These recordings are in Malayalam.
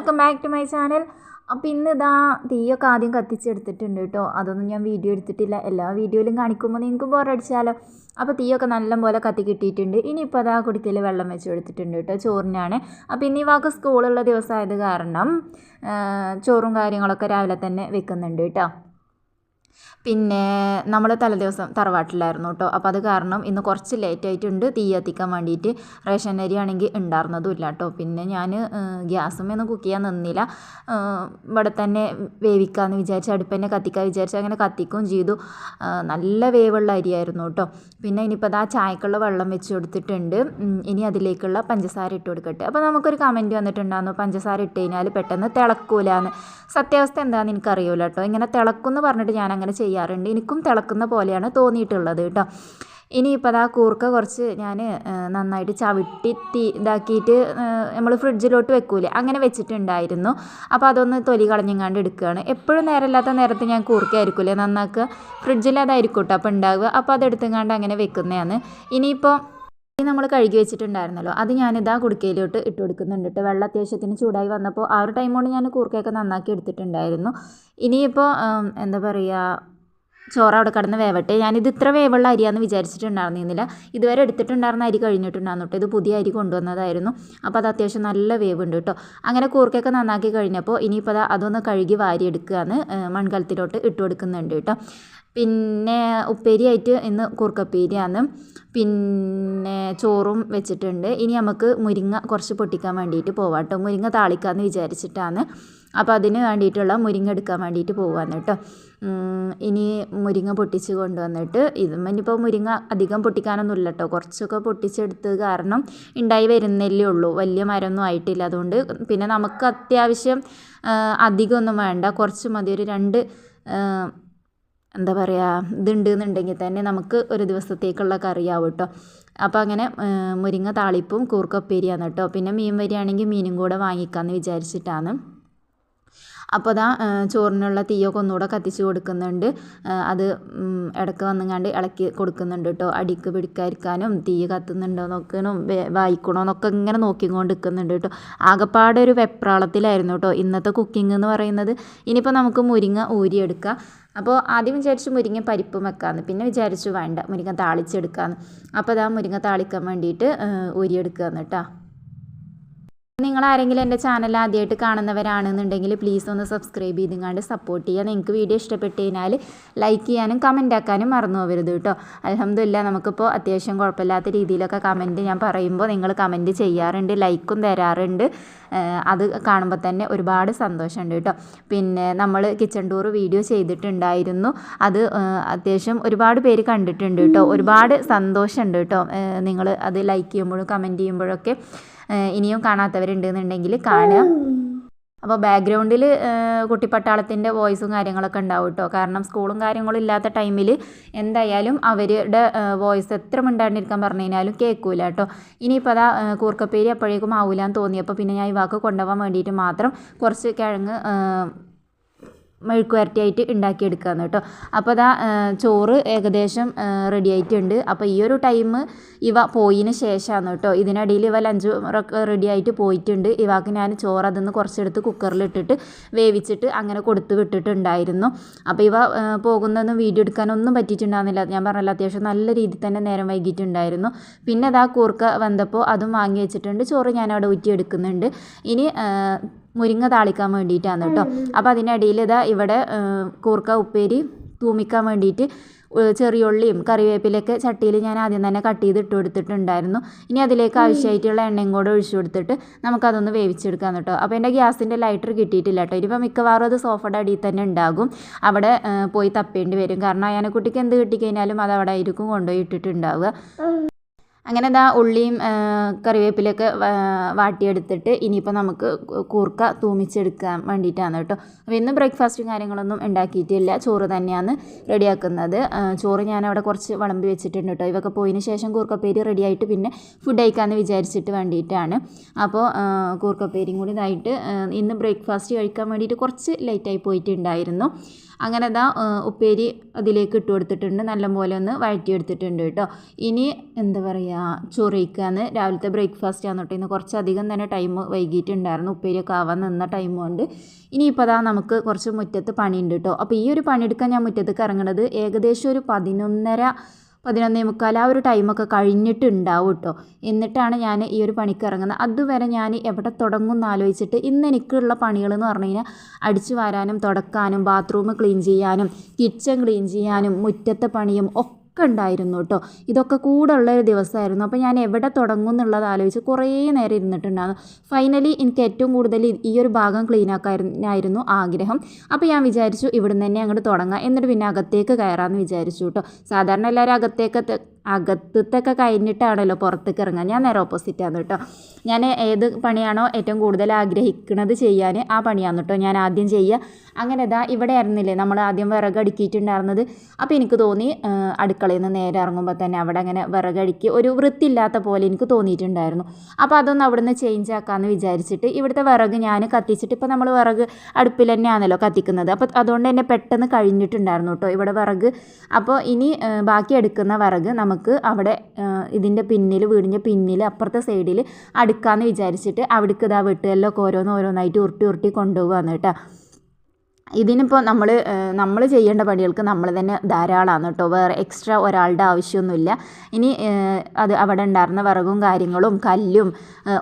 Welcome back to my channel. അപ്പം ഇന്ന് ഇതാ തീയൊക്കെ ആദ്യം കത്തിച്ചെടുത്തിട്ടുണ്ട് കേട്ടോ. അതൊന്നും ഞാൻ വീഡിയോ എടുത്തിട്ടില്ല. എല്ലാ വീഡിയോയിലും കാണിക്കുമ്പോൾ നിങ്ങൾക്ക് ബോറടിച്ചാലോ. അപ്പോൾ തീയൊക്കെ നല്ലപോലെ കത്തി കിട്ടിയിട്ടുണ്ട്. ഇനിയിപ്പോൾ അതാ കുടിക്കൽ വെള്ളം വെച്ച് കൊടുത്തിട്ടുണ്ട് കേട്ടോ. ചോറിനാണ്. അപ്പോൾ ഇനി വാക്ക് സ്കൂളുള്ള ദിവസമായത് കാരണം ചോറും കാര്യങ്ങളൊക്കെ രാവിലെ തന്നെ വെക്കുന്നുണ്ട് കേട്ടോ. പിന്നെ നമ്മൾ തലേദിവസം തറവാട്ടിലായിരുന്നു കേട്ടോ. അപ്പോൾ അത് കാരണം ഇന്ന് കുറച്ച് ലേറ്റ് ആയിട്ടുണ്ട്. തീ കത്തിക്കാൻ വേണ്ടിയിട്ട് റേഷൻ അരി ആണെങ്കിൽ ഉണ്ടായിരുന്നതും ഇല്ല കേട്ടോ. പിന്നെ ഞാൻ ഗ്യാസുമൊന്നും കുക്ക് ചെയ്യാൻ നിന്നില്ല. ഇവിടെ തന്നെ വേവിക്കാമെന്ന് വിചാരിച്ച് അടുപ്പ് തന്നെ കത്തിക്കാൻ വിചാരിച്ച് അങ്ങനെ കത്തിക്കുകയും ചെയ്തു. നല്ല വേവുള്ള അരിയായിരുന്നു കേട്ടോ. പിന്നെ ഇനിയിപ്പോൾ ആ ചായക്കുള്ള വെള്ളം വെച്ച് കൊടുത്തിട്ടുണ്ട്. ഇനി അതിലേക്കുള്ള പഞ്ചസാര ഇട്ട് കൊടുക്കട്ടെ. അപ്പോൾ നമുക്കൊരു കമന്റ് വന്നിട്ടുണ്ടായിരുന്നു. പഞ്ചസാര ഇട്ട് കഴിഞ്ഞാൽ പെട്ടെന്ന് തിളക്കൂലാന്ന്. സത്യാവസ്ഥ എന്താണെന്ന് എനിക്കറിയില്ല കേട്ടോ. ഇങ്ങനെ തിളക്കുമെന്ന് പറഞ്ഞിട്ട് ഞാൻ അങ്ങനെ ചെയ്യാറുണ്ട്. എനിക്കും തിളക്കുന്ന പോലെയാണ് തോന്നിയിട്ടുള്ളത് കേട്ടോ. ഇനിയിപ്പോൾ അതാ കൂർക്ക കുറച്ച് ഞാൻ നന്നായിട്ട് ചവിട്ടി തീ ഇതാക്കിയിട്ട് നമ്മൾ ഫ്രിഡ്ജിലോട്ട് വെക്കൂലേ? അങ്ങനെ വെച്ചിട്ടുണ്ടായിരുന്നു. അപ്പോൾ അതൊന്ന് തൊലി കളഞ്ഞെങ്ങാണ്ട് എടുക്കുകയാണ് എപ്പോഴും നേരമില്ലാത്ത നേരത്ത് ഞാൻ കൂർക്കയായിരിക്കില്ലേ നന്നാക്കുക ഫ്രിഡ്ജിൽ അതായിരിക്കും കേട്ടോ അപ്പോൾ ഉണ്ടാവുക. അപ്പോൾ അതെടുത്തെങ്ങാണ്ട് അങ്ങനെ വെക്കുന്നതാണ്. ഇനിയിപ്പോൾ നമ്മൾ കഴുകി വെച്ചിട്ടുണ്ടായിരുന്നല്ലോ. അത് ഞാനിതാ കുടുക്കയിലോട്ട് ഇട്ട് കൊടുക്കുന്നുണ്ട് കേട്ടോ. വെള്ളം അത്യാവശ്യത്തിന് ചൂടായി വന്നപ്പോൾ ആ ഒരു ടൈം കൊണ്ട് ഞാൻ കൂർക്കയൊക്കെ നന്നാക്കി എടുത്തിട്ടുണ്ടായിരുന്നു. ഇനിയിപ്പോൾ എന്താ പറയുക ചോറ് അവിടെ കിടന്ന് വേവട്ടെ. ഞാനിത് ഇത്ര വേവുള്ള അരിയാന്ന് വിചാരിച്ചിട്ടുണ്ടായിരുന്നില്ല ഇതുവരെ എടുത്തിട്ടുണ്ടായിരുന്ന അരി കഴിഞ്ഞിട്ടുണ്ടായിരുന്നു കേട്ടോ. ഇത് പുതിയ അരി കൊണ്ടുവന്നതായിരുന്നു. അപ്പോൾ അത് അത്യാവശ്യം നല്ല വേവുണ്ട് കേട്ടോ. അങ്ങനെ കൂർക്കയൊക്കെ നന്നാക്കി കഴിഞ്ഞപ്പോൾ ഇനിയിപ്പോൾ അത് അതൊന്ന് കഴുകി വാരിയെടുക്കുകയാണ് മൺകലത്തിലോട്ട് ഇട്ട് കൊടുക്കുന്നുണ്ട് കേട്ടോ. പിന്നെ ഉപ്പേരിയായിട്ട് ഇന്ന് കൂർക്കപ്പേരിയാണ്. പിന്നെ ചോറും വെച്ചിട്ടുണ്ട്. ഇനി നമുക്ക് മുരിങ്ങ കുറച്ച് പൊട്ടിക്കാൻ വേണ്ടിയിട്ട് പോവാം കേട്ടോ മുരിങ്ങ താളിക്കാമെന്ന് വിചാരിച്ചിട്ടാണ്. അപ്പോൾ അതിന് വേണ്ടിയിട്ടുള്ള മുരിങ്ങ എടുക്കാൻ വേണ്ടിയിട്ട് പോവാന്ന് കേട്ടോ ഇനി മുരിങ്ങ പൊട്ടിച്ച് കൊണ്ടുവന്നിട്ട് ഇത് ഇനിയിപ്പോൾ മുരിങ്ങ അധികം പൊട്ടിക്കാനൊന്നും ഇല്ല കേട്ടോ കുറച്ചൊക്കെ പൊട്ടിച്ചെടുത്ത് കാരണം ഉണ്ടായി വരുന്നല്ലേ ഉള്ളൂ. വലിയ മരമൊന്നും ആയിട്ടില്ല. അതുകൊണ്ട് പിന്നെ നമുക്ക് അത്യാവശ്യം അധികമൊന്നും വേണ്ട. കുറച്ച് മതി. ഒരു രണ്ട് എന്താ പറയുക ഇതുണ്ട് എന്നുണ്ടെങ്കിൽ തന്നെ നമുക്ക് ഒരു ദിവസത്തേക്കുള്ള കറിയാവും കേട്ടോ അപ്പോൾ അങ്ങനെ മുരിങ്ങ താളിപ്പും കൂർക്കപ്പേരിയാണ് കേട്ടോ പിന്നെ മീൻ വരികയാണെങ്കിൽ മീനും കൂടെ വാങ്ങിക്കാമെന്ന് വിചാരിച്ചിട്ടാണ്. അപ്പോൾ അതാ ചോറിനുള്ള തീയൊക്കെ ഒന്നുകൂടെ കത്തിച്ച് കൊടുക്കുന്നുണ്ട്. അത് ഇടയ്ക്ക് വന്നുങ്ങാണ്ട് ഇളക്കി കൊടുക്കുന്നുണ്ട് കേട്ടോ. അടിക്ക് പിടിക്കാതിരിക്കാനും തീ കത്തുന്നുണ്ടോ നോക്കണോ വായിക്കണോ എന്നൊക്കെ ഇങ്ങനെ നോക്കിക്കൊണ്ട് നിൽക്കുന്നുണ്ട് കേട്ടോ. ആകപ്പാടെ ഒരു വെപ്രാളത്തിലായിരുന്നു കേട്ടോ ഇന്നത്തെ കുക്കിംഗ് എന്ന് പറയുന്നത്. ഇനിയിപ്പോൾ നമുക്ക് മുരിങ്ങ ഊരിയെടുക്കാം. അപ്പോൾ ആദ്യം വിചാരിച്ചു മുരിങ്ങ പരിപ്പും വെക്കാമെന്ന് പിന്നെ വിചാരിച്ചു വേണ്ട മുരിങ്ങ താളിച്ചെടുക്കാമെന്ന് അപ്പോൾ അതാ മുരിങ്ങ താളിക്കാൻ വേണ്ടിയിട്ട് ഊരിയെടുക്കുക കേട്ടോ. നിങ്ങൾ ആരെങ്കിലും എന്റെ ചാനൽ ആദ്യമായിട്ട് കാണുന്നവരാണെന്നുണ്ടെങ്കിൽ പ്ലീസ് ഒന്ന് സബ്സ്ക്രൈബ് ചെയ്തുങ്ങാണ്ട് സപ്പോർട്ട് ചെയ്യുക. നിങ്ങൾക്ക് വീഡിയോ ഇഷ്ടപ്പെട്ട് കഴിഞ്ഞാൽ ലൈക്ക് ചെയ്യാനും കമന്റ് ആക്കാനും മറന്നു പോകരുത് കേട്ടോ. അലഹമില്ല നമുക്കിപ്പോൾ അത്യാവശ്യം കുഴപ്പമില്ലാത്ത രീതിയിലൊക്കെ കമന്റ് ഞാൻ പറയുമ്പോൾ നിങ്ങൾ കമന്റ് ചെയ്യാറുണ്ട് ലൈക്കും തരാറുണ്ട്. അത് കാണുമ്പോൾ തന്നെ ഒരുപാട് സന്തോഷമുണ്ട് കേട്ടോ. പിന്നെ നമ്മൾ കിച്ചൺ ടൂർ വീഡിയോ ചെയ്തിട്ടുണ്ടായിരുന്നു. അത് അത്യാവശ്യം ഒരുപാട് പേര് കണ്ടിട്ടുണ്ട് കേട്ടോ. ഒരുപാട് സന്തോഷമുണ്ട് കേട്ടോ. നിങ്ങൾ അത് ലൈക്ക് ചെയ്യുമ്പോഴും കമന്റ് ചെയ്യുമ്പോഴൊക്കെ. ഇനിയും കാണാത്തവരുണ്ടെന്നുണ്ടെങ്കിൽ കാണുക. അപ്പോൾ ബാക്ക്ഗ്രൗണ്ടിൽ കുട്ടിപ്പട്ടാളത്തിന്റെ വോയിസും കാര്യങ്ങളൊക്കെ ഉണ്ടാവും കേട്ടോ കാരണം സ്കൂളും കാര്യങ്ങളും ഇല്ലാത്ത ടൈമിൽ എന്തായാലും അവരുടെ വോയിസ് എത്ര മിണ്ടാണ്ടിരിക്കാൻ പറഞ്ഞു കഴിഞ്ഞാലും കേൾക്കൂല കേട്ടോ ഇനിയിപ്പോൾ അതാ കൂർക്കപ്പേരി അപ്പോഴേക്കും ആവൂലാന്ന് തോന്നിയപ്പോൾ പിന്നെ ഞാൻ ഈ വാക്ക് കൊണ്ടുപോകാൻ വേണ്ടിയിട്ട് മാത്രം കുറച്ച് കിഴങ്ങ് ഏഹ് ആയിട്ട് വരട്ടിയായിട്ട് ഉണ്ടാക്കിയെടുക്കുകയാണ് കേട്ടോ അപ്പോൾ അതാ ചോറ് ഏകദേശം റെഡി ആയിട്ടുണ്ട് അപ്പോൾ ഈ ഒരു ടൈം ഇവ പോയതിന് ശേഷമാണ് കേട്ടോ. ഇതിനിടയിൽ ഇവ ലഞ്ച് റെഡി ആയിട്ട് പോയിട്ടുണ്ട്. ഇവാക്ക് ഞാൻ ചോറ് അതിന്ന് കുറച്ചെടുത്ത് കുക്കറിലിട്ടിട്ട് വേവിച്ചിട്ട് അങ്ങനെ കൊടുത്ത് വിട്ടിട്ടുണ്ടായിരുന്നു. അപ്പോൾ ഇവ പോകുന്നതൊന്നും വീഡിയോ എടുക്കാനൊന്നും പറ്റിയിട്ടുണ്ടായിരുന്നില്ല. ഞാൻ പറഞ്ഞല്ലോ അത്യാവശ്യം നല്ല രീതിയിൽ തന്നെ നേരം വൈകിട്ടുണ്ടായിരുന്നു പിന്നെ അതാ കൂർക്ക വന്നപ്പോൾ അതും വാങ്ങി വെച്ചിട്ടുണ്ട്. ചോറ് ഞാനവിടെ ഊറ്റിയെടുക്കുന്നുണ്ട്. ഇനി മുരിങ്ങ താളിക്കാൻ വേണ്ടിയിട്ടാണ് കേട്ടോ. അപ്പോൾ അതിനിടയിൽ ഇതാ ഇവിടെ കൂർക്ക ഉപ്പേരി തൂമിക്കാൻ വേണ്ടിയിട്ട് ചെറിയ ചെറിയുള്ളിയും കറിവേപ്പിലൊക്കെ ചട്ടിയിൽ ഞാൻ ആദ്യം തന്നെ കട്ട് ചെയ്ത് ഇട്ട് കൊടുത്തിട്ടുണ്ടായിരുന്നു. ഇനി അതിലേക്ക് ആവശ്യമായിട്ടുള്ള എണ്ണയും കൂടെ ഒഴിച്ചു കൊടുത്തിട്ട് നമുക്കതൊന്ന് വേവിച്ചെടുക്കാം കേട്ടോ. അപ്പോൾ എന്റെ ഗ്യാസിന്റെ ലൈറ്റർ കിട്ടിയിട്ടില്ല കേട്ടോ. ഇനിയിപ്പോൾ മിക്കവാറും അത് സോഫയുടെ അടിയിൽ തന്നെ ഉണ്ടാകും. അവിടെ പോയി തപ്പേണ്ടി വരും. കാരണം അയാനെക്കുട്ടിക്ക് എന്ത് കിട്ടിക്കഴിഞ്ഞാലും അത് അവിടെ ആയിരിക്കും കൊണ്ടുപോയി ഇട്ടിട്ടുണ്ടാവുക. അങ്ങനെ ദാ ഉള്ളിയും കറിവേപ്പിലൊക്കെ വാട്ടിയെടുത്തിട്ട് ഇനിയിപ്പോൾ നമുക്ക് കൂർക്ക തൂമിച്ചെടുക്കാൻ വേണ്ടിയിട്ടാണ് കേട്ടോ. അപ്പോൾ ഇന്ന് ബ്രേക്ക്ഫാസ്റ്റും കാര്യങ്ങളൊന്നും ഉണ്ടാക്കിയിട്ടില്ല. ചോറ് തന്നെയാണ് റെഡിയാക്കുന്നത്. ചോറ് ഞാൻ അവിടെ കുറച്ച് വിളമ്പി വെച്ചിട്ടുണ്ട് കേട്ടോ. ഇവയൊക്കെ പോയതിന് ശേഷം കൂർക്കപ്പേരി റെഡിയായിട്ട് പിന്നെ ഫുഡ് കഴിക്കാമെന്ന് വിചാരിച്ചിട്ട് വേണ്ടിയിട്ടാണ്. അപ്പോൾ കൂർക്കപ്പേരിയും കൂടി ഇതായിട്ട് ഇന്ന് ബ്രേക്ക്ഫാസ്റ്റ് കഴിക്കാൻ വേണ്ടിയിട്ട് കുറച്ച് ലേറ്റായി പോയിട്ടുണ്ടായിരുന്നു. അങ്ങനെ ഇതാ ഉപ്പേരി അതിലേക്ക് ഇട്ട് കൊടുത്തിട്ടുണ്ട്. നല്ലപോലെ ഒന്ന് വഴറ്റിയെടുത്തിട്ടുണ്ട് കേട്ടോ. ഇനി എന്താ പറയുക ചൊറിയിക്കാന്ന്. രാവിലത്തെ ബ്രേക്ക്ഫാസ്റ്റ് ആണ് കേട്ടോ കുറച്ചധികം തന്നെ ടൈം വൈകിട്ടുണ്ടായിരുന്നു ഉപ്പേരിയൊക്കെ ആവാൻ നിന്ന ടൈം കൊണ്ട്. ഇനിയിപ്പോൾ അതാ നമുക്ക് കുറച്ച് മുറ്റത്ത് പണിയുണ്ട് കേട്ടോ. അപ്പോൾ ഈ ഒരു പണിയെടുക്കാൻ ഞാൻ മുറ്റത്തേക്ക് ഇറങ്ങണത് ഏകദേശം ഒരു പതിനൊന്നര പതിനൊന്നേ മുക്കാൽ ആ ഒരു ടൈമൊക്കെ കഴിഞ്ഞിട്ടുണ്ടാവും കേട്ടോ എന്നിട്ടാണ് ഞാൻ ഈ ഒരു പണിക്ക് ഇറങ്ങുന്നത്. അതുവരെ ഞാൻ എവിടെ തുടങ്ങും എന്ന് ആലോചിച്ചിട്ട് ഇന്ന് എനിക്കുള്ള പണികൾ എന്ന് പറഞ്ഞു കഴിഞ്ഞാൽ അടിച്ചു വാരാനും തുടക്കാനും ബാത്റൂം ക്ലീൻ ചെയ്യാനും കിച്ചൺ ക്ലീൻ ചെയ്യാനും മുറ്റത്തെ പണിയും ഒക്കെ ഉണ്ടായിരുന്നു കേട്ടോ. ഇതൊക്കെ കൂടെ ഉള്ള ഒരു ദിവസമായിരുന്നു. അപ്പോൾ ഞാൻ എവിടെ തുടങ്ങും എന്നുള്ളത് ആലോചിച്ച് കുറേ നേരം ഇരുന്നിട്ടുണ്ടായിരുന്നു. ഫൈനലി എനിക്ക് ഏറ്റവും കൂടുതൽ ഈ ഒരു ഭാഗം ക്ലീൻ ആക്കാനായിരുന്നു ആഗ്രഹം. അപ്പോൾ ഞാൻ വിചാരിച്ചു ഇവിടുന്ന് തന്നെ അങ്ങോട്ട് തുടങ്ങാം. എന്നിട്ട് പിന്നെ അകത്തേക്ക് കയറാമെന്ന് വിചാരിച്ചു കേട്ടോ. സാധാരണ എല്ലാവരും അകത്തേക്ക് അകത്തത്തൊക്കെ കഴിഞ്ഞിട്ടാണല്ലോ പുറത്തേക്ക് ഇറങ്ങാൻ. ഞാൻ നേരെ ഓപ്പോസിറ്റാണ് കേട്ടോ. ഞാൻ ഏത് പണിയാണോ ഏറ്റവും കൂടുതൽ ആഗ്രഹിക്കുന്നത് ചെയ്യാൻ ആ പണിയാണ് കേട്ടോ ഞാൻ ആദ്യം ചെയ്യുക. അങ്ങനെ ഇതാ ഇവിടെ ആയിരുന്നില്ലേ? നമ്മൾ ആദ്യം വിറക് അടുക്കിയിട്ടുണ്ടായിരുന്നത്. അപ്പോൾ എനിക്ക് തോന്നി അടുക്കളയിൽ നിന്ന് നേരെ ഇറങ്ങുമ്പോൾ തന്നെ അവിടെ അങ്ങനെ വിറകടുക്കി ഒരു വൃത്തിയില്ലാത്ത പോലെ എനിക്ക് തോന്നിയിട്ടുണ്ടായിരുന്നു. അപ്പോൾ അതൊന്ന് അവിടെ നിന്ന് ചേഞ്ച് ആക്കാമെന്ന് വിചാരിച്ചിട്ട് ഇവിടുത്തെ വിറക് ഞാൻ കത്തിച്ചിട്ട് ഇപ്പോൾ നമ്മൾ വിറക് അടുപ്പിൽ തന്നെയാണല്ലോ കത്തിക്കുന്നത്. അപ്പോൾ അതുകൊണ്ട് തന്നെ പെട്ടെന്ന് കഴിഞ്ഞിട്ടുണ്ടായിരുന്നു കേട്ടോ ഇവിടെ വിറക്. അപ്പോൾ ഇനി ബാക്കി എടുക്കുന്ന വിറക് നമുക്ക് അവിടെ ഇതിന്റെ പിന്നിൽ വീടിന്റെ പിന്നിൽ അപ്പുറത്തെ സൈഡിൽ അടുക്കാമെന്ന് വിചാരിച്ചിട്ട് അവിടേക്ക് ഇതാ വെട്ടുകല്ലൊക്കെ ഓരോന്ന് ഓരോന്നായിട്ട് ഉരുട്ടി ഉരുട്ടി കൊണ്ടുപോകുകയാണ് കേട്ടോ. ഇതിനിപ്പോൾ നമ്മൾ നമ്മൾ ചെയ്യേണ്ട പണികൾക്ക് നമ്മൾ തന്നെ ധാരാളമാണ് കേട്ടോ. വേറെ എക്സ്ട്രാ ഒരാളുടെ ആവശ്യമൊന്നുമില്ല. ഇനി അത് അവിടെ ഉണ്ടായിരുന്ന വിറകും കാര്യങ്ങളും കല്ലും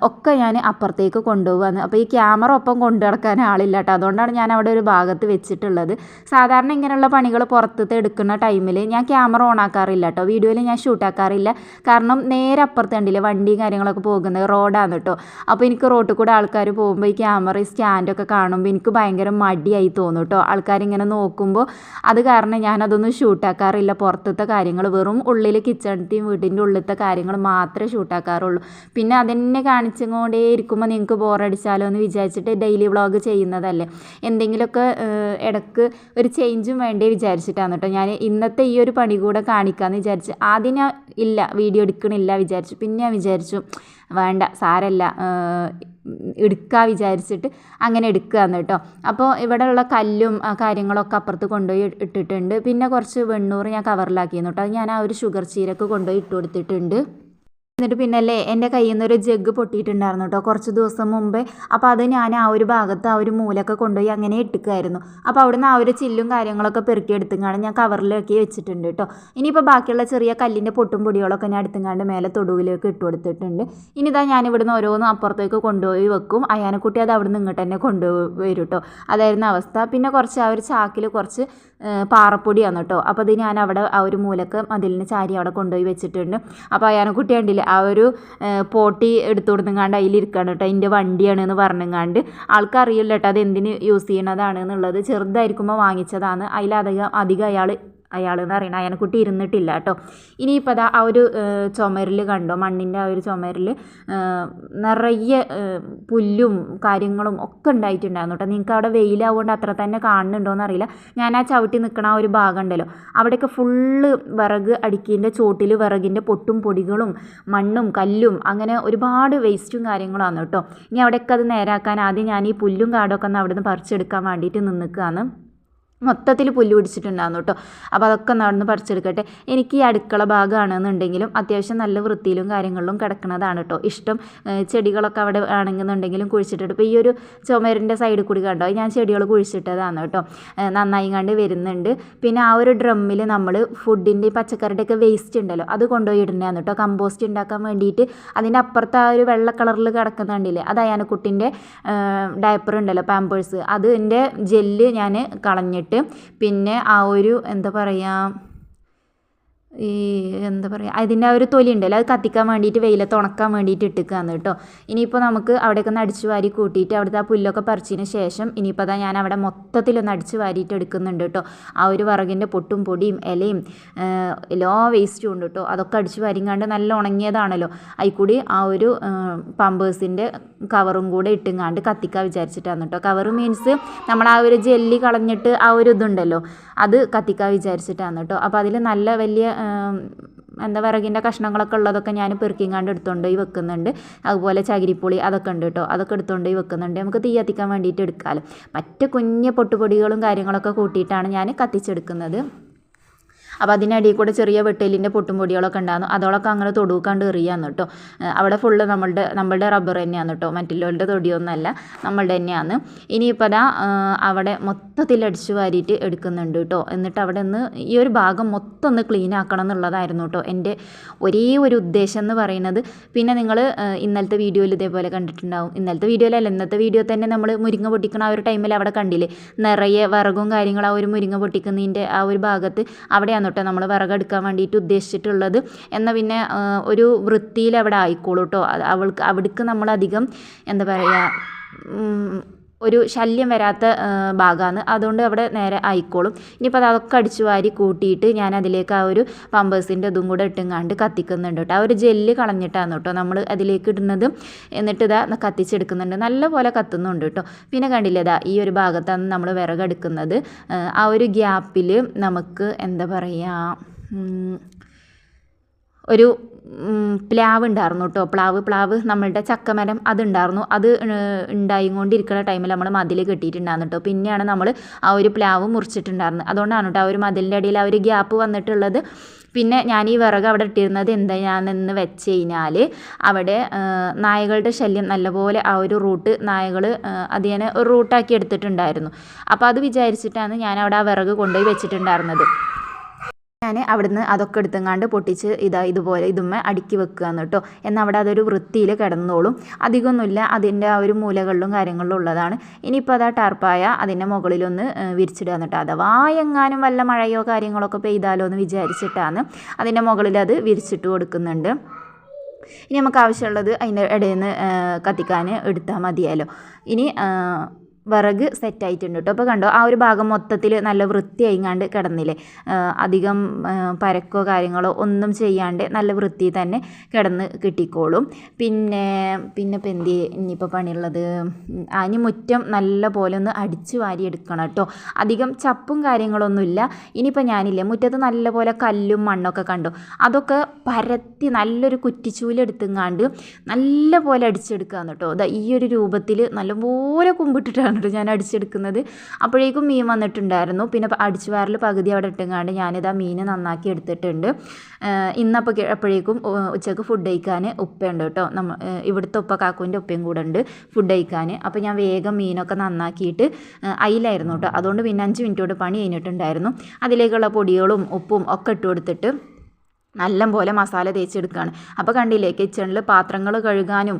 ഒക്കെ ഞാൻ അപ്പുറത്തേക്ക് കൊണ്ടുപോകാന്ന് അപ്പോൾ ഈ ക്യാമറ ഒപ്പം കൊണ്ടു നടക്കാൻ ആളില്ല കേട്ടോ. അതുകൊണ്ടാണ് ഞാൻ അവിടെ ഒരു ഭാഗത്ത് വെച്ചിട്ടുള്ളത്. സാധാരണ ഇങ്ങനെയുള്ള പണികൾ പുറത്തത്തെ എടുക്കുന്ന ടൈമിൽ ഞാൻ ക്യാമറ ഓൺ ആക്കാറില്ല കേട്ടോ. വീഡിയോയിൽ ഞാൻ ഷൂട്ട് ആക്കാറില്ല. കാരണം നേരെ അപ്പുറത്ത് കണ്ടില്ലേ വണ്ടിയും കാര്യങ്ങളൊക്കെ പോകുന്നത് റോഡാണ് കേട്ടോ. അപ്പോൾ എനിക്ക് റോട്ടിൽ കൂടെ ആൾക്കാർ പോകുമ്പോൾ ഈ ക്യാമറ സ്റ്റാൻഡൊക്കെ കാണുമ്പോൾ എനിക്ക് ഭയങ്കര മടിയായി തോന്നും. കേട്ടോ ആൾക്കാരിങ്ങനെ നോക്കുമ്പോൾ അത് കാരണം ഞാനതൊന്നും ഷൂട്ടാക്കാറില്ല. പുറത്തത്തെ കാര്യങ്ങൾ വെറും ഉള്ളിൽ കിച്ചണത്തെയും വീട്ടിന്റെ ഉള്ളിലത്തെ കാര്യങ്ങൾ മാത്രമേ ഷൂട്ടാക്കാറുള്ളൂ. പിന്നെ അതെന്നെ കാണിച്ചുകൊണ്ടേ ഇരിക്കുമ്പോൾ നിങ്ങൾക്ക് ബോറടിച്ചാലോ എന്ന് വിചാരിച്ചിട്ട് ഡെയിലി വ്ളോഗ് ചെയ്യുന്നതല്ലേ. എന്തെങ്കിലുമൊക്കെ ഇടയ്ക്ക് ഒരു ചേഞ്ചും വേണ്ടേ വിചാരിച്ചിട്ടാണ് കേട്ടോ ഞാൻ ഇന്നത്തെ ഈ ഒരു പണി കൂടെ കാണിക്കാമെന്ന് വിചാരിച്ച് ആദ്യം ഇല്ല വീഡിയോ എടുക്കണില്ല വിചാരിച്ചു. പിന്നെ ഞാൻ വിചാരിച്ചു വേണ്ട സാരല്ല എടുക്കുക വിചാരിച്ചിട്ട് അങ്ങനെ എടുക്കുകയെന്ന് കേട്ടോ. അപ്പോൾ ഇവിടെയുള്ള കല്ലും കാര്യങ്ങളൊക്കെ അപ്പുറത്ത് കൊണ്ടുപോയി ഇട്ടിട്ടുണ്ട്. പിന്നെ കുറച്ച് വെണ്ണൂറ് ഞാൻ കവറിലാക്കിയിരുന്നു കേട്ടോ. അത് ഞാൻ ആ ഒരു ഷുഗർ ചീരക്ക് കൊണ്ടുപോയി ഇട്ട് കൊടുത്തിട്ടുണ്ട്. എന്നിട്ട് പിന്നല്ലേ എന്റെ കയ്യിൽ നിന്ന് ഒരു ജഗ് പൊട്ടിയിട്ടുണ്ടായിരുന്നു കേട്ടോ കുറച്ച് ദിവസം മുമ്പേ. അപ്പോൾ അത് ഞാൻ ആ ഒരു ഭാഗത്ത് ആ ഒരു മൂലൊക്കെ കൊണ്ടുപോയി അങ്ങനെ ഇട്ടുക്കായിരുന്നു. അപ്പോൾ അവിടുന്ന് ആ ഒരു ചില്ലും കാര്യങ്ങളൊക്കെ പെറുക്കി എടുത്തുങ്ങാണ്ട് ഞാൻ കവറിലൊക്കെ വെച്ചിട്ടുണ്ട് കേട്ടോ ഇനിയിപ്പോൾ ബാക്കിയുള്ള ചെറിയ കല്ലിന്റെ പൊട്ടും പൊടികളൊക്കെ ഞാൻ എടുത്തുങ്ങാണ്ട് മേലെ തൊടുവിലേക്ക് ഇട്ട് കൊടുത്തിട്ടുണ്ട്. ഇനി ഇതാ ഞാൻ ഇവിടുന്ന് ഓരോന്നും അപ്പുറത്തേക്ക് കൊണ്ടുപോയി വെക്കും. അയാനക്കുട്ടി അത് അവിടുന്ന് ഇങ്ങോട്ട് തന്നെ കൊണ്ടുപോയി കേട്ടോ അതായിരുന്നു അവസ്ഥ. പിന്നെ കുറച്ച് ആ ഒരു ചാക്കിൽ കുറച്ച് പാറപ്പൊടിയാണ് കേട്ടോ അപ്പോൾ അത് ഞാൻ അവിടെ ആ ഒരു മൂലക്ക് മതിലിന് ചാരി അവിടെ കൊണ്ടുപോയി വെച്ചിട്ടുണ്ട്. അപ്പോൾ അയാനക്കുട്ടി കണ്ടില്ലേ ആ ഒരു പോട്ടി എടുത്തു കൊടുത്തുങ്ങാണ്ട് അതിലിരിക്കുകയാണ് കേട്ടോ അതിന്റെ വണ്ടിയാണ് എന്ന് പറഞ്ഞുങ്ങാണ്ട് ആൾക്കറിയില്ല കേട്ടോ അത് എന്തിന് യൂസ് ചെയ്യണതാണ് എന്നുള്ളത്. ചെറുതായിരിക്കുമ്പോൾ വാങ്ങിച്ചതാണ്. അതിലധികം അധികം അയാൾ അയാൾ എന്ന് പറയുന്നത് അയനക്കുട്ടി ഇരുന്നിട്ടില്ല കേട്ടോ. ഇനിയിപ്പോൾ അതാ ആ ഒരു ചുമരിൽ കണ്ടോ? മണ്ണിന്റെ ആ ഒരു ചുമരിൽ നിറയെ പുല്ലും കാര്യങ്ങളും ഒക്കെ ഉണ്ടായിട്ടുണ്ടായിരുന്നു കേട്ടോ. നിങ്ങൾക്ക് അവിടെ വെയിലാവുകൊണ്ട് അത്ര തന്നെ കാണുന്നുണ്ടോയെന്ന് അറിയില്ല. ഞാൻ ആ ചവിട്ടി നിൽക്കണ ആ ഒരു ഭാഗം ഉണ്ടല്ലോ അവിടെയൊക്കെ ഫുള്ള് വിറക് അടുക്കിന്റെ ചോട്ടിൽ വിറകിന്റെ പൊട്ടും പൊടികളും മണ്ണും കല്ലും അങ്ങനെ ഒരുപാട് വേസ്റ്റും കാര്യങ്ങളാണ് കേട്ടോ. ഇനി അവിടെയൊക്കെ അത് നേരാക്കാൻ ആദ്യം ഞാൻ ഈ പുല്ലും കാടൊക്കെ ഒന്ന് അവിടെ നിന്ന് പറിച്ചെടുക്കാൻ വേണ്ടിയിട്ട് നിൽക്കുകയാണ് മൊത്തത്തിൽ പുല്ല് പിടിച്ചിട്ടുണ്ടായിരുന്നു കേട്ടോ. അപ്പോൾ അതൊക്കെ നടന്ന് പറിച്ചെടുക്കട്ടെ. എനിക്ക് ഈ അടുക്കള ഭാഗമാണെന്നുണ്ടെങ്കിലും അത്യാവശ്യം നല്ല വൃത്തിയിലും കാര്യങ്ങളിലും കിടക്കുന്നതാണ് കേട്ടോ. ഇഷ്ടം ചെടികളൊക്കെ അവിടെ ആണെന്നുണ്ടെങ്കിലും കുഴിച്ചിട്ടിട്ട്. ഇപ്പോൾ ഈ ഒരു ചുമരിന്റെ സൈഡിൽ കൂടി കണ്ടോ? ഞാൻ ചെടികൾ കുഴിച്ചിട്ടതാണ് കേട്ടോ. നന്നായി കണ്ട് വരുന്നുണ്ട്. പിന്നെ ആ ഒരു ഡ്രമ്മിൽ നമ്മൾ ഫുഡിന്റെ പച്ചക്കറിയുടെ ഒക്കെ വേസ്റ്റ് ഉണ്ടല്ലോ അത് കൊണ്ടുപോയി ഇടുന്നതാണ് കേട്ടോ. കമ്പോസ്റ്റ് ഉണ്ടാക്കാൻ വേണ്ടിയിട്ട് അതിന്റെ അപ്പുറത്ത് ആ ഒരു വെള്ള കളറിൽ കിടക്കുന്നുണ്ടല്ലേ അത് അയാനക്കുട്ടിന്റെ ഡയപ്പർ ഉണ്ടല്ലോ പാമ്പേഴ്സ് അതിന്റെ ജെല്ല് ഞാൻ കളഞ്ഞിട്ട് പിന്നെ ആ ഒരു എന്താ പറയുക ഈ എന്താ പറയുക അതിന്റെ ആ ഒരു തൊലി ഉണ്ടല്ലോ അത് കത്തിക്കാൻ വേണ്ടിയിട്ട് വെയിലത്ത് ഉണക്കാൻ വേണ്ടിയിട്ട് ഇട്ടിക്കാന്ന് കേട്ടോ. ഇനിയിപ്പോൾ നമുക്ക് അവിടെയൊക്കെ ഒന്ന് അടിച്ചു വാരി കൂട്ടിയിട്ട് അവിടുത്തെ ആ പുല്ലൊക്കെ പറിച്ചതിന് ശേഷം ഇനിയിപ്പോൾ അതാ ഞാൻ അവിടെ മൊത്തത്തിലൊന്ന് അടിച്ചു വാരിയിട്ട് എടുക്കുന്നുണ്ട് കേട്ടോ. ആ ഒരു വിറകിന്റെ പൊട്ടും പൊടിയും ഇലയും എല്ലാ വേസ്റ്റും ഉണ്ട് കേട്ടോ. അതൊക്കെ അടിച്ചു വാരിങ്ങാണ്ട് നല്ല ഉണങ്ങിയതാണല്ലോ. അതിൽക്കൂടി ആ ഒരു പമ്പേഴ്സിന്റെ കവറും കൂടെ ഇട്ടുങ്ങാണ്ട് കത്തിക്കാൻ വിചാരിച്ചിട്ടാണ് കേട്ടോ. കവർ മീൻസ് നമ്മൾ ആ ഒരു ജെല്ലി കളഞ്ഞിട്ട് ആ ഒരു ഇതുണ്ടല്ലോ അത് കത്തിക്കാൻ വിചാരിച്ചിട്ടാണ് കേട്ടോ. അപ്പോൾ അതിൽ നല്ല വലിയ എന്താ വിറകിന്റെ കഷ്ണങ്ങളൊക്കെ ഉള്ളതൊക്കെ ഞാൻ പെറുക്കിങ്ങാണ്ട് എടുത്തുകൊണ്ട് പോയി വെക്കുന്നുണ്ട്. അതുപോലെ ചകിരിപ്പൊളി അതൊക്കെ ഉണ്ട് കേട്ടോ. അതൊക്കെ എടുത്തുകൊണ്ട് പോയി വെക്കുന്നുണ്ട്. നമുക്ക് തീ കത്തിക്കാൻ വേണ്ടിയിട്ട് എടുക്കാമല്ലോ മറ്റ് കുഞ്ഞ് പൊട്ടുപൊടികളും കാര്യങ്ങളൊക്കെ കൂട്ടിയിട്ടാണ് ഞാൻ കത്തിച്ചെടുക്കുന്നത്. അപ്പോൾ അതിനടിയിൽ കൂടെ ചെറിയ വെട്ടലിന്റെ പൊട്ടും പൊടികളൊക്കെ ഉണ്ടാകുന്നു അതോളൊക്കെ അങ്ങനെ തൊടുക്കാണ്ട് എറിയാന്ന് കേട്ടോ. അവിടെ ഫുള്ള് നമ്മളുടെ നമ്മളുടെ റബ്ബർ തന്നെയാണ് കേട്ടോ. മറ്റുള്ളവരുടെ തൊടിയൊന്നുമല്ല നമ്മളുടെ തന്നെയാണ്. ഇനിയിപ്പോൾ ഏഹ് അവിടെ മൊത്തത്തിൽ അടിച്ചു വാരിയിട്ട് എടുക്കുന്നുണ്ട് കേട്ടോ. എന്നിട്ട് അവിടെ നിന്ന് ഈ ഒരു ഭാഗം മൊത്തം ഒന്ന് ക്ലീൻ ആക്കണം എന്നുള്ളതായിരുന്നു കേട്ടോ എന്റെ ഒരേ ഒരു ഉദ്ദേശം എന്ന് പറയുന്നത്. പിന്നെ നിങ്ങൾ ഇന്നലത്തെ വീഡിയോയിൽ ഇതേപോലെ കണ്ടിട്ടുണ്ടാവും. ഇന്നലത്തെ വീഡിയോയിലല്ല ഇന്നത്തെ വീഡിയോ തന്നെ നമ്മൾ മുരിങ്ങ പൊട്ടിക്കണ ആ ഒരു ടൈമിൽ അവിടെ കണ്ടില്ലേ? നിറയെ വിറകും കാര്യങ്ങളും ആ ഒരു മുരിങ്ങ പൊട്ടിക്കുന്നതിന്റെ ആ ഒരു ഭാഗത്ത് അവിടെയാണ് കേട്ടോ നമ്മൾ വിറകെടുക്കാൻ വേണ്ടിയിട്ട് ഉദ്ദേശിച്ചിട്ടുള്ളത്. എന്നാൽ പിന്നെ ഒരു വൃത്തിയിൽ അവിടെ ആയിക്കോളൂ കേട്ടോ. അവൾക്ക് അവിടേക്ക് നമ്മളധികം എന്താ പറയുക ഒരു ശല്യം വരാത്ത ഭാഗമാണ്. അതുകൊണ്ട് അവിടെ നേരെ ആയിക്കോളും. ഇനിയിപ്പോൾ അതൊക്കെ അടിച്ചു വാരി കൂട്ടിയിട്ട് ഞാൻ അതിലേക്ക് ആ ഒരു പമ്പേഴ്സിന്റെ ഇതും കൂടെ ഇട്ടുങ്ങാണ്ട് കത്തിക്കുന്നുണ്ട് കേട്ടോ. ആ ഒരു ജെല്ല് കളഞ്ഞിട്ടാണ് കേട്ടോ നമ്മൾ അതിലേക്ക് ഇടുന്നത്. എന്നിട്ട് ഇതാ കത്തിച്ചെടുക്കുന്നുണ്ട്. നല്ല പോലെ കത്തുന്നുണ്ട് കേട്ടോ. പിന്നെ കണ്ടില്ലേ ഇതാ ഈ ഒരു ഭാഗത്താണ് നമ്മൾ വിറകെടുക്കുന്നത്. ആ ഒരു ഗ്യാപ്പിൽ നമുക്ക് എന്താ പറയുക ഒരു പ്ലാവ് ഉണ്ടായിരുന്നു കേട്ടോ പ്ലാവ് പ്ലാവ് നമ്മളുടെ ചക്കമരം അതുണ്ടായിരുന്നു. അത് ഉണ്ടായിക്കൊണ്ടിരിക്കുന്ന ടൈമിൽ നമ്മൾ മതിൽ കെട്ടിയിട്ടുണ്ടായിരുന്നു കേട്ടോ പിന്നെയാണ് നമ്മൾ ആ ഒരു പ്ലാവ് മുറിച്ചിട്ടുണ്ടായിരുന്നത്. അതുകൊണ്ടാണ് കേട്ടോ ആ ഒരു മതിലിന്റെ ഇടയിൽ ആ ഒരു ഗ്യാപ്പ് വന്നിട്ടുള്ളത്. പിന്നെ ഞാൻ ഈ വിറക് അവിടെ ഇട്ടിരുന്നത് എന്താണെന്ന് വെച്ച് കഴിഞ്ഞാൽ അവിടെ നായകളുടെ ശല്യം നല്ലപോലെ ആ ഒരു റൂട്ട് നായകൾ അതിനെ ഒരു റൂട്ടാക്കി എടുത്തിട്ടുണ്ടായിരുന്നു. അപ്പോൾ അത് വിചാരിച്ചിട്ടാണ് ഞാൻ അവിടെ ആ വിറക് കൊണ്ടുപോയി വെച്ചിട്ടുണ്ടായിരുന്നത്. ഞാൻ അവിടുന്ന് അതൊക്കെ എടുത്തങ്ങാണ്ട് പൊട്ടിച്ച് ഇതാ ഇതുപോലെ ഇതുമ്മേ അടുക്കി വെക്കുകയാണ് കേട്ടോ. എന്നാൽ അവിടെ അതൊരു വൃത്തിയിൽ കിടന്നോളും. അധികമൊന്നുമില്ല അതിന്റെ ആ ഒരു മൂലകളിലും കാര്യങ്ങളിലും ഉള്ളതാണ്. ഇനിയിപ്പോൾ അതാ ടാർപ്പായ അതിന്റെ മുകളിലൊന്ന് വിരിച്ചിടുക എന്നിട്ട് അഥവാ എങ്ങാനും വല്ല മഴയോ കാര്യങ്ങളൊക്കെ പെയ്താലോ എന്ന് വിചാരിച്ചിട്ടാണ് അതിന്റെ മുകളിൽ അത് വിരിച്ചിട്ട് കൊടുക്കുന്നുണ്ട്. ഇനി നമുക്ക് ആവശ്യമുള്ളത് അതിന്റെ ഇടയിൽ നിന്ന് കത്തിക്കാൻ എടുത്താൽ മതിയല്ലോ ഇനി ആ, വിറക് സെറ്റായിട്ടുണ്ട് കേട്ടോ അപ്പോൾ കണ്ടോ ആ ഒരു ഭാഗം മൊത്തത്തിൽ നല്ല വൃത്തിയായിങ്ങാണ്ട് കിടന്നില്ലേ? അധികം പരക്കോ കാര്യങ്ങളോ ഒന്നും ചെയ്യാണ്ട് നല്ല വൃത്തി തന്നെ കിടന്ന് കിട്ടിക്കോളും. പിന്നെ പിന്നെ ഇപ്പം എന്ത് ഇനിയിപ്പോൾ പണിയുള്ളത് അതിന് മുറ്റം നല്ല പോലെ ഒന്ന് അടിച്ചു വാരി എടുക്കണം കേട്ടോ അധികം ചപ്പും കാര്യങ്ങളൊന്നുമില്ല ഇനിയിപ്പോൾ ഞാനില്ലേ മുറ്റത്ത് നല്ല പോലെ കല്ലും മണ്ണൊക്കെ കണ്ടു. അതൊക്കെ പരത്തി നല്ലൊരു കുറ്റിച്ചൂലെടുത്തുങ്ങാണ്ട് നല്ല പോലെ അടിച്ചെടുക്കാന്ന് കേട്ടോ ഈ ഒരു രൂപത്തിൽ നല്ലപോലെ കുമ്പിട്ടിട്ടാണ് കേട്ടോ ഞാൻ അടിച്ചെടുക്കുന്നത്. അപ്പോഴേക്കും മീൻ വന്നിട്ടുണ്ടായിരുന്നു. പിന്നെ അടിച്ചു വാരൽ പകുതി അവിടെ ഇട്ടുങ്ങാണ്ട് ഞാനിതാ മീൻ നന്നാക്കി എടുത്തിട്ടുണ്ട്. ഇന്നപ്പോൾ അപ്പോഴേക്കും ഉച്ചയ്ക്ക് ഫുഡ് കഴിക്കാൻ ഉപ്പയുണ്ട് കേട്ടോ. നമ്മൾ ഇവിടുത്തെ ഉപ്പ കാക്കുവിന്റെ ഉപ്പയും കൂടെ ഉണ്ട് ഫുഡ് കഴിക്കാൻ. അപ്പോൾ ഞാൻ വേഗം മീനൊക്കെ നന്നാക്കിയിട്ട് അയിലായിരുന്നു കേട്ടോ. അതുകൊണ്ട് പിന്നെ അഞ്ച് മിനിറ്റ് കൊണ്ട് പണി കഴിഞ്ഞിട്ടുണ്ടായിരുന്നു. അതിലേക്കുള്ള പൊടികളും ഉപ്പും ഒക്കെ ഇട്ട് കൊടുത്തിട്ട് നല്ലപോലെ മസാല തേച്ചെടുക്കുകയാണ് അപ്പോൾ കണ്ടില്ലേ കിച്ചണിൽ പാത്രങ്ങൾ കഴുകാനും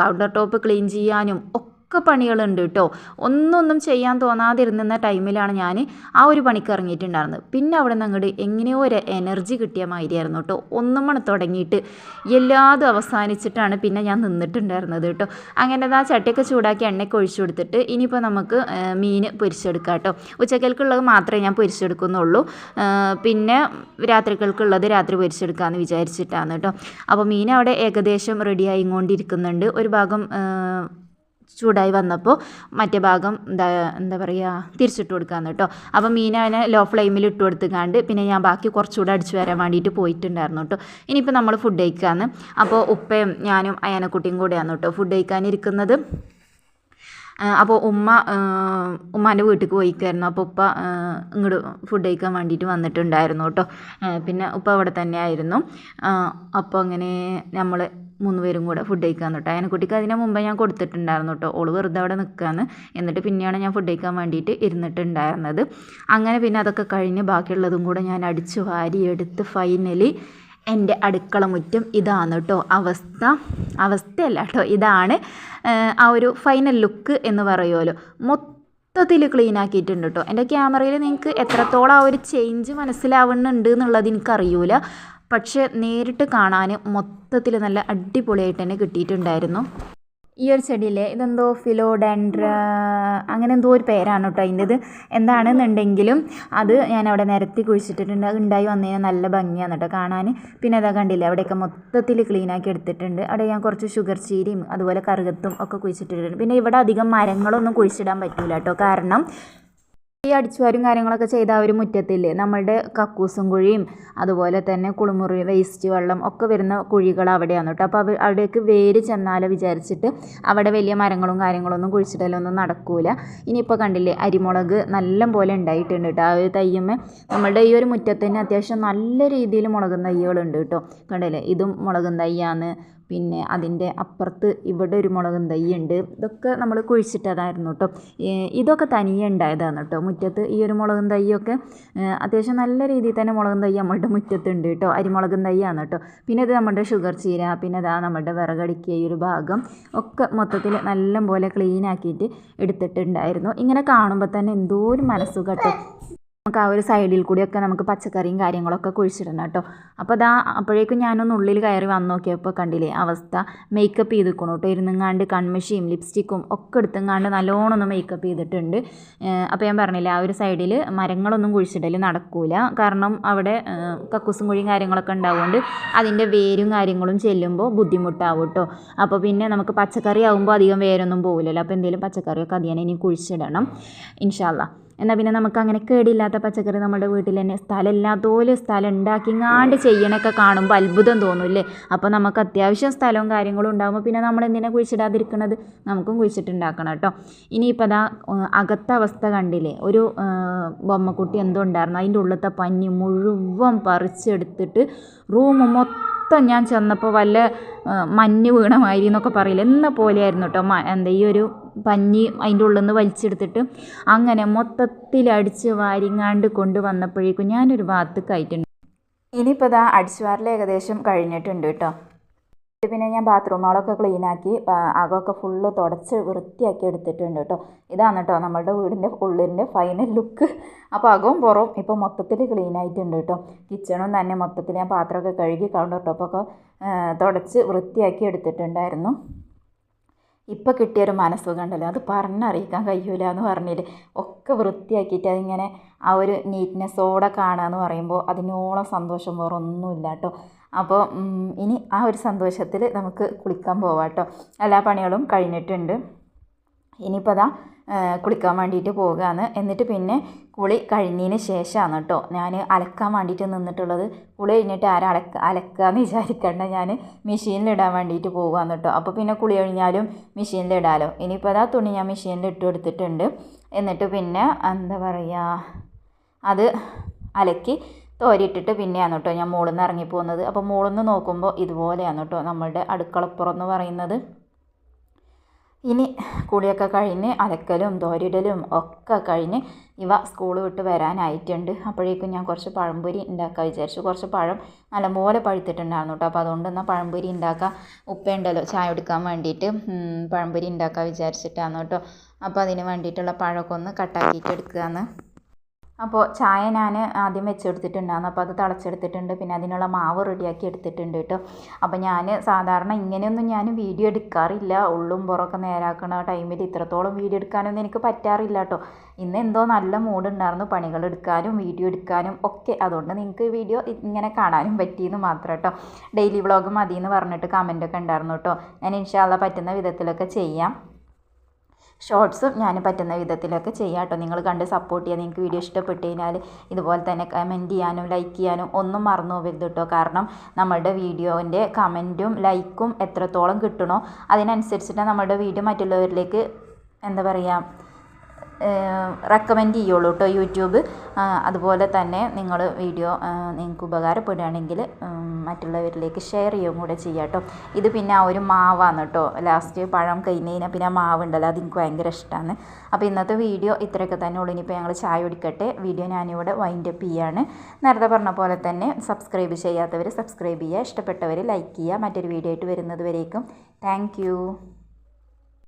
കൗണ്ടർ ടോപ്പ് ക്ലീൻ ചെയ്യാനും ഒക്കെ പണികളുണ്ട് കേട്ടോ ഒന്നൊന്നും ചെയ്യാൻ തോന്നാതിരുന്ന ടൈമിലാണ് ഞാൻ ആ ഒരു പണിക്ക് ഇറങ്ങിയിട്ടുണ്ടായിരുന്നത്. പിന്നെ അവിടെ നിന്ന് അങ്ങോട്ട് എങ്ങനെയോ ഒരു എനർജി കിട്ടിയ മാതിരിയായിരുന്നു കേട്ടോ ഒന്നും മണി തുടങ്ങിയിട്ട് എല്ലാതും അവസാനിച്ചിട്ടാണ് പിന്നെ ഞാൻ നിന്നിട്ടുണ്ടായിരുന്നത് കേട്ടോ അങ്ങനെ ആ ചട്ടിയൊക്കെ ചൂടാക്കി എണ്ണയ്ക്ക് ഒഴിച്ചു കൊടുത്തിട്ട് ഇനിയിപ്പോൾ നമുക്ക് മീൻ പൊരിച്ചെടുക്കാം കേട്ടോ ഉച്ചക്കൽക്കുള്ളത് മാത്രമേ ഞാൻ പൊരിച്ചെടുക്കുന്നുള്ളൂ. പിന്നെ രാത്രികൾക്കുള്ളത് രാത്രി പൊരിച്ചെടുക്കാമെന്ന് വിചാരിച്ചിട്ടാണ് കേട്ടോ അപ്പോൾ മീൻ അവിടെ ഏകദേശം റെഡിയായി കൊണ്ടിരിക്കുന്നുണ്ട് ഒരു ഭാഗം ചൂടായി വന്നപ്പോൾ മറ്റേ ഭാഗം എന്താ എന്താ പറയുക തിരിച്ചിട്ട് കൊടുക്കാന്ന് കേട്ടോ. അപ്പോൾ മീൻ ലോ ഫ്ലെയിമിൽ ഇട്ട് കൊടുത്തുകാണ്ട് പിന്നെ ഞാൻ ബാക്കി കുറച്ചുകൂടെ അടിച്ചു വരാൻ വേണ്ടിയിട്ട് പോയിട്ടുണ്ടായിരുന്നു കേട്ടോ. ഇനിയിപ്പോൾ നമ്മൾ ഫുഡ് കഴിക്കാന്ന്. അപ്പോൾ ഉപ്പയും ഞാനും അയാനക്കുട്ടിയും കൂടെയാണ് കേട്ടോ ഫുഡ് കഴിക്കാനിരിക്കുന്നത്. അപ്പോൾ ഉമ്മ ഉമ്മാന്റെ വീട്ടിൽ പോയിക്കായിരുന്നു. അപ്പോൾ ഉപ്പ ഇങ്ങോട്ട് ഫുഡ് കഴിക്കാൻ വേണ്ടിയിട്ട് വന്നിട്ടുണ്ടായിരുന്നു കേട്ടോ. പിന്നെ ഉപ്പ അവിടെ തന്നെ ആയിരുന്നു അപ്പോൾ അങ്ങനെ നമ്മൾ മൂന്ന് പേരും കൂടെ ഫുഡ് കഴിക്കാൻ തൊട്ടോ അതിനെ കുട്ടിക്ക് അതിന് മുമ്പേ ഞാൻ കൊടുത്തിട്ടുണ്ടായിരുന്നു കേട്ടോ. ഓൾ വെറുതെ അവിടെ നിൽക്കുകയാണ് എന്നിട്ട് പിന്നെയാണ് ഞാൻ ഫുഡ് കഴിക്കാൻ വേണ്ടിയിട്ട് ഇരുന്നിട്ടുണ്ടായിരുന്നത്. അങ്ങനെ പിന്നെ അതൊക്കെ കഴിഞ്ഞ് ബാക്കിയുള്ളതും കൂടെ ഞാൻ അടിച്ചു വാരിയെടുത്ത് ഫൈനലി എന്റെ അടുക്കള മുറ്റം ഇതാണ് കേട്ടോ. അവസ്ഥ അവസ്ഥയല്ല കേട്ടോ. ഇതാണ് ആ, ഒരു ഫൈനൽ ലുക്ക് എന്ന് പറയുമല്ലോ. മൊത്തത്തിൽ ക്ലീൻ ആക്കിയിട്ടുണ്ട് കേട്ടോ. എന്റെ ക്യാമറയിൽ നിങ്ങൾക്ക് എത്രത്തോളം ആ ഒരു ചേഞ്ച് മനസ്സിലാവുന്നുണ്ട് എന്നുള്ളത് എനിക്കറിയൂല. പക്ഷേ നേരിട്ട് കാണാൻ മൊത്തത്തിൽ നല്ല അടിപൊളിയായിട്ട് തന്നെ കിട്ടിയിട്ടുണ്ടായിരുന്നു. ഈ ഒരു ചെടിയിലെ ഇതെന്തോ ഫിലോഡെൻഡ്ര അങ്ങനെ എന്തോ ഒരു പേരാണ് കേട്ടോ അതിന്റെത്. എന്താണെന്നുണ്ടെങ്കിലും അത് ഞാൻ അവിടെ നിരത്തി കുഴിച്ചിട്ടിട്ടുണ്ട്. ഉണ്ടായി വന്നതിന് നല്ല ഭംഗിയാണ് കേട്ടോ കാണാൻ പിന്നെ അതാ കണ്ടില്ല അവിടെയൊക്കെ മൊത്തത്തിൽ ക്ലീനാക്കി എടുത്തിട്ടുണ്ട്. അവിടെ ഞാൻ കുറച്ച് ഷുഗർ ചീരയും അതുപോലെ കറുകത്തും ഒക്കെ കുഴിച്ചിട്ടിട്ടുണ്ട്. പിന്നെ ഇവിടെ അധികം മരങ്ങളൊന്നും കുഴിച്ചിടാൻ പറ്റില്ല കേട്ടോ. കാരണം ഈ അടിച്ചുവാരും കാര്യങ്ങളൊക്കെ ചെയ്ത ആ ഒരു മുറ്റത്തില്ലേ? നമ്മളുടെ കക്കൂസും കുഴിയും അതുപോലെ തന്നെ കുളിമുറി വേസ്റ്റ് വെള്ളം ഒക്കെ വരുന്ന കുഴികൾ അവിടെയാണ് കേട്ടോ. അപ്പോൾ അവർ അവിടേക്ക് വേര് ചെന്നാലോ വിചാരിച്ചിട്ട് അവിടെ വലിയ മരങ്ങളും കാര്യങ്ങളൊന്നും കുഴിച്ചിടലൊന്നും നടക്കൂല. ഇനിയിപ്പോൾ കണ്ടില്ലേ അരിമുളക് നല്ല പോലെ ഉണ്ടായിട്ടുണ്ട് കേട്ടോ. ആ ഒരു തയ്യമ്മ നമ്മളുടെ ഈ ഒരു മുറ്റത്തിന് അത്യാവശ്യം നല്ല രീതിയിൽ മുളകും തയ്യകളുണ്ട് കേട്ടോ. കണ്ടില്ലേ? ഇതും മുളകും തയ്യാന്ന് പിന്നെ അതിന്റെ അപ്പുറത്ത് ഇവിടെ ഒരു മുളകും തൈ ഉണ്ട് ഇതൊക്കെ നമ്മൾ കുഴിച്ചിട്ടതായിരുന്നു കേട്ടോ ഇതൊക്കെ തനിയെ ഉണ്ടായതാണ് കേട്ടോ മുറ്റത്ത് ഈ ഒരു മുളകും തൈയൊക്കെ അത്യാവശ്യം നല്ല രീതിയിൽ തന്നെ മുളകും തൈ നമ്മളുടെ മുറ്റത്തുണ്ട് കേട്ടോ അരിമുളകും തൈയാണ് കേട്ടോ പിന്നെ ഇത് നമ്മുടെ ഷുഗർ ചീര പിന്നെ ഇതാ നമ്മുടെ വിറകടിക്കുക ഈ ഒരു ഭാഗം ഒക്കെ മൊത്തത്തിൽ നല്ല പോലെ ക്ലീൻ ആക്കിയിട്ട് എടുത്തിട്ടുണ്ടായിരുന്നു. ഇങ്ങനെ കാണുമ്പോൾ തന്നെ എന്തോ ഒരു മനസ്സു കേട്ടോ നമുക്ക് ആ ഒരു സൈഡിൽ കൂടിയൊക്കെ നമുക്ക് പച്ചക്കറിയും കാര്യങ്ങളൊക്കെ കുഴിച്ചിടണം കേട്ടോ. അപ്പോൾ അതാ അപ്പോഴേക്കും ഞാനൊന്ന് ഉള്ളിൽ കയറി വന്ന് നോക്കിയപ്പോൾ കണ്ടില്ലേ അവസ്ഥ. മേക്കപ്പ് ചെയ്തിരിക്കണം കേട്ടോ. ഇരുന്നങ്ങാണ്ട് കൺമഷിയും ലിപ്സ്റ്റിക്കും ഒക്കെ എടുത്തെങ്ങാണ്ട് നല്ലോണം ഒന്ന് മേക്കപ്പ് ചെയ്തിട്ടുണ്ട്. അപ്പോൾ ഞാൻ പറഞ്ഞില്ലേ ആ ഒരു സൈഡിൽ മരങ്ങളൊന്നും കുഴിച്ചിടൽ നടക്കൂല. കാരണം അവിടെ കക്കൂസും കുഴിയും കാര്യങ്ങളൊക്കെ ഉണ്ടാവുകൊണ്ട് അതിന്റെ വേരും കാര്യങ്ങളും ചെല്ലുമ്പോൾ ബുദ്ധിമുട്ടാവും കേട്ടോ. അപ്പോൾ പിന്നെ നമുക്ക് പച്ചക്കറി ആകുമ്പോൾ അധികം വേരൊന്നും പോകില്ലല്ലോ അപ്പോൾ എന്തെങ്കിലും പച്ചക്കറിയൊക്കെ അധികം ഇനി കുഴിച്ചിടണം. ഇൻഷാല്ല എന്നാൽ പിന്നെ നമുക്ക് അങ്ങനെ കേടില്ലാത്ത പച്ചക്കറി നമ്മുടെ വീട്ടിൽ തന്നെ സ്ഥലം ഇല്ലാത്തോൽ സ്ഥലം ഉണ്ടാക്കിങ്ങാണ്ട് ചെയ്യണൊക്കെ കാണുമ്പോൾ അത്ഭുതം തോന്നുമല്ലേ അപ്പോൾ നമുക്ക് അത്യാവശ്യം സ്ഥലവും കാര്യങ്ങളും ഉണ്ടാകുമ്പോൾ പിന്നെ നമ്മൾ എന്തിനാണ് കുഴിച്ചിടാതിരിക്കണത്? നമുക്കും കുഴിച്ചിട്ടുണ്ടാക്കണം കേട്ടോ. ഇനിയിപ്പോൾ അതാ അകത്ത അവസ്ഥ കണ്ടില്ലേ? ഒരു ബൊമ്മക്കുട്ടി എന്തോ ഉണ്ടായിരുന്നു. അതിന്റെ ഉള്ളത്തെ പഞ്ഞി മുഴുവൻ പറിച്ചെടുത്തിട്ട് റൂം മൊത്തം ഞാൻ ചെന്നപ്പോൾ വല്ല മഞ്ഞ് വീണ മാതിരി എന്നൊക്കെ പറയില്ല? എന്ന പോലെയായിരുന്നു കേട്ടോ. എന്താ ഈ ഒരു പഞ്ഞി അതിന്റെ ഉള്ളിൽ നിന്ന് വലിച്ചെടുത്തിട്ട് അങ്ങനെ മൊത്തത്തിൽ അടിച്ച് വാരിങ്ങാണ്ട് കൊണ്ടുവന്നപ്പോഴേക്കും ഞാനൊരു ഭാഗത്തേക്കായിട്ടുണ്ട് ഇനിയിപ്പോൾ ഇതാ അടിച്ചുവാറിൽ ഏകദേശം കഴിഞ്ഞിട്ടുണ്ട് കേട്ടോ. പിന്നെ ഞാൻ ബാത്റൂമുകളൊക്കെ ക്ലീനാക്കി അകമൊക്കെ ഫുള്ള് തുടച്ച് വൃത്തിയാക്കി എടുത്തിട്ടുണ്ട് കേട്ടോ. ഇതാണ് കേട്ടോ നമ്മളുടെ വീടിന്റെ ഉള്ളിന്റെ ഫൈനൽ ലുക്ക് അപ്പോൾ അകവും പുറവും ഇപ്പോൾ മൊത്തത്തിൽ ക്ലീൻ ആയിട്ടുണ്ട് കേട്ടോ. കിച്ചണും തന്നെ മൊത്തത്തിൽ ഞാൻ പാത്രമൊക്കെ കഴുകി കൗണ്ടർ ടോപ്പൊക്കെ തുടച്ച് വൃത്തിയാക്കി എടുത്തിട്ടുണ്ടായിരുന്നു. ഇപ്പോൾ കിട്ടിയൊരു മനസ്സുഖം ഉണ്ടല്ലോ അത് പറഞ്ഞറിയിക്കാൻ കഴിയൂല എന്ന് പറഞ്ഞില്ലേ? ഒക്കെ വൃത്തിയാക്കിയിട്ട് അതിങ്ങനെ ആ ഒരു നീറ്റ്നെസ്സോടെ കാണുക എന്ന് പറയുമ്പോൾ അതിനോളം സന്തോഷം വേറെ ഒന്നുമില്ല കേട്ടോ. അപ്പോൾ ഇനി ആ ഒരു സന്തോഷത്തിൽ നമുക്ക് കുളിക്കാൻ പോവാം കേട്ടോ. എല്ലാ പണികളും കഴിഞ്ഞിട്ടുണ്ട്. ഇനിയിപ്പോൾ അതാ കുളിക്കാൻ വേണ്ടിയിട്ട് പോകുകയാണ് എന്നിട്ട് പിന്നെ കുളി കഴിഞ്ഞതിന് ശേഷമാണ് കേട്ടോ ഞാൻ അലക്കാൻ വേണ്ടിയിട്ട് നിന്നിട്ടുള്ളത്. കുളി കഴിഞ്ഞിട്ട് ആരും അലക്ക അലക്കാന്ന് വിചാരിക്കണ്ട. ഞാൻ മെഷീനിലിടാൻ വേണ്ടിയിട്ട് പോകുകയാണ് കേട്ടോ അപ്പോൾ പിന്നെ കുളി കഴിഞ്ഞാലും മെഷീനിലിടാലോ. ഇനിയിപ്പോൾ അതാ തുണി ഞാൻ മെഷീനിൽ ഇട്ട് കൊടുത്തിട്ടുണ്ട്. എന്നിട്ട് പിന്നെ എന്താ പറയുക അത് അലക്കി തോരിയിട്ടിട്ട് പിന്നെയാണ് കേട്ടോ ഞാൻ മുകളിൽ നിന്ന് ഇറങ്ങി പോകുന്നത് അപ്പോൾ മുകളിൽ നിന്ന് നോക്കുമ്പോൾ ഇതുപോലെയാണ് കേട്ടോ നമ്മളുടെ അടുക്കളപ്പുറം എന്ന് പറയുന്നത്. ഇനി കുളിയൊക്കെ കഴിഞ്ഞ് അലക്കലും തോരിടലും ഒക്കെ കഴിഞ്ഞ് ഇവ സ്കൂൾ വിട്ട് വരാനായിട്ടുണ്ട്. അപ്പോഴേക്കും ഞാൻ കുറച്ച് പഴംപൊരി ഉണ്ടാക്കാൻ വിചാരിച്ചു. കുറച്ച് പഴം നല്ലപോലെ പഴുത്തിട്ടുണ്ടായിരുന്നു കേട്ടോ അപ്പോൾ അതുകൊണ്ട് എന്നാൽ പഴംപൊരി ഉണ്ടാക്കാം. ഉപ്പയുണ്ടല്ലോ ചായ എടുക്കാൻ വേണ്ടിയിട്ട് പഴംപൊരി ഉണ്ടാക്കാൻ വിചാരിച്ചിട്ടാണ് കേട്ടോ അപ്പോൾ അതിന് വേണ്ടിയിട്ടുള്ള പഴമൊക്കെ ഒന്ന് കട്ടാക്കിയിട്ട് എടുക്കുകയാണ് അപ്പോൾ ചായ ഞാൻ ആദ്യം വെച്ചെടുത്തിട്ടുണ്ടായിരുന്നു. അപ്പോൾ അത് തിളച്ചെടുത്തിട്ടുണ്ട്. പിന്നെ അതിനുള്ള മാവ് റെഡിയാക്കി എടുത്തിട്ടുണ്ട് കേട്ടോ. അപ്പോൾ ഞാൻ സാധാരണ ഇങ്ങനെയൊന്നും ഞാൻ വീഡിയോ എടുക്കാറില്ല. ഉള്ളും പുറമൊക്കെ നേരാക്കണ ടൈമിൽ ഇത്രത്തോളം വീഡിയോ എടുക്കാനൊന്നും എനിക്ക് പറ്റാറില്ല കേട്ടോ. ഇന്ന് എന്തോ നല്ല മൂഡുണ്ടായിരുന്നു പണികൾ എടുക്കാനും വീഡിയോ എടുക്കാനും ഒക്കെ. അതുകൊണ്ട് നിങ്ങൾക്ക് വീഡിയോ ഇങ്ങനെ കാണാനും പറ്റിയെന്ന് മാത്രം കേട്ടോ. ഡെയിലി വ്ളോഗ് മതി എന്ന് പറഞ്ഞിട്ട് കമന്റൊക്കെ ഉണ്ടായിരുന്നു കേട്ടോ. ഞാൻ ഇൻഷാല്ല പറ്റുന്ന വിധത്തിലൊക്കെ ചെയ്യാം. ഷോർട്സും ഞാൻ പറ്റുന്ന വിധത്തിലൊക്കെ ചെയ്യാം കേട്ടോ. നിങ്ങൾ കണ്ട് സപ്പോർട്ട് ചെയ്യാൻ നിങ്ങൾക്ക് വീഡിയോ ഇഷ്ടപ്പെട്ട് കഴിഞ്ഞാൽ ഇതുപോലെ തന്നെ കമന്റ് ചെയ്യാനും ലൈക്ക് ചെയ്യാനും ഒന്നും മറന്നു പോകരുത് കേട്ടോ. കാരണം നമ്മുടെ വീഡിയോന്റെ കമന്റും ലൈക്കും എത്രത്തോളം കിട്ടണോ അതിനനുസരിച്ചിട്ട് നമ്മുടെ വീഡിയോ മറ്റുള്ളവരിലേക്ക് എന്താ പറയുക റെക്കമെൻഡ് ചെയ്യുള്ളൂ കേട്ടോ യൂട്യൂബ്. അതുപോലെ തന്നെ നിങ്ങൾ വീഡിയോ നിങ്ങൾക്ക് ഉപകാരപ്പെടുകയാണെങ്കിൽ മറ്റുള്ളവരിലേക്ക് ഷെയർ ചെയ്യുകയും കൂടെ ചെയ്യാം കേട്ടോ ഇത് പിന്നെ ആ ഒരു മാവാണ് കേട്ടോ ലാസ്റ്റ് പഴം കഴിഞ്ഞ് കഴിഞ്ഞാൽ പിന്നെ ആ മാവ് ഉണ്ടല്ലോ അത് എനിക്ക് ഭയങ്കര ഇഷ്ടമാണ് അപ്പോൾ ഇന്നത്തെ വീഡിയോ ഇത്രയൊക്കെ തന്നെ ഉള്ളൂ. ഇനിയിപ്പോൾ ഞങ്ങൾ ചായ കുടിക്കട്ടെ. വീഡിയോ ഞാനിവിടെ വൈൻഡ് അപ്പ് ചെയ്യാണ്. നേരത്തെ പറഞ്ഞ പോലെ തന്നെ സബ്സ്ക്രൈബ് ചെയ്യാത്തവർ സബ്സ്ക്രൈബ് ചെയ്യുക. ഇഷ്ടപ്പെട്ടവർ ലൈക്ക് ചെയ്യുക. മറ്റൊരു വീഡിയോ ആയിട്ട് വരുന്നത് വരേക്കും. താങ്ക്